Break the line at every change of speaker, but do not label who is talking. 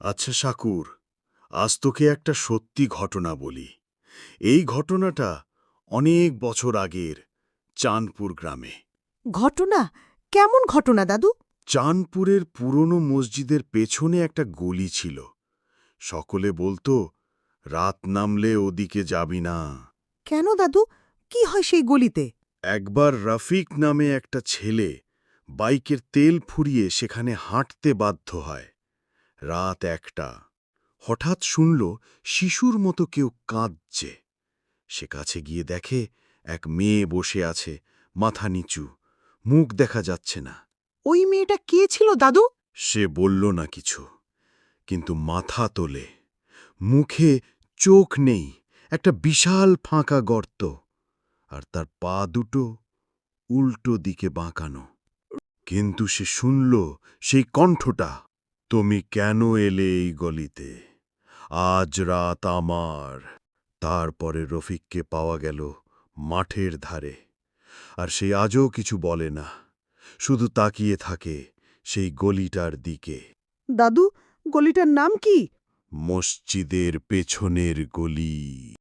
আচ্ছা শাকুর আজ তোকে একটা সত্যি ঘটনা বলি। এই ঘটনাটা অনেক বছর আগের চাঁদপুর গ্রামে।
ঘটনা? কেমন ঘটনা দাদু?
চাঁদপুরের পুরনো মসজিদের পেছনে একটা গলি ছিল। সকলে বলতো রাত নামলে ওদিকে যাবি না।
কেন দাদু? কি হয় সেই গলিতে?
একবার রাফিক নামে একটা ছেলে বাইকের তেল ফুরিয়ে সেখানে হাঁটতে বাধ্য হয়। রাত একটা। হঠাৎ শুনল শিশুর মতো কেউ কাঁদছে। সে কাছে গিয়ে দেখে এক মেয়ে বসে আছে মাথা নিচু মুখ দেখা যাচ্ছে না।
ওই মেয়েটা কে ছিল দাদু?
সে বলল না কিছু কিন্তু মাথা তোলে। মুখে চোখ নেই একটা বিশাল ফাঁকা গর্ত আর তার পা দুটো উল্টো দিকে বাঁকানো। কিন্তু সে শুনল সেই কণ্ঠটা। তুমি কেন এলে এই গলিতে? আজ রাত আমার। তারপরে রফিককে পাওয়া গেল মাঠের ধারে। আর সে আজও কিছু বলে না। শুধু তাকিয়ে থাকে সেই গলিটার দিকে।
দাদু গলিটার নাম কি?
মসজিদের পেছনের গলি।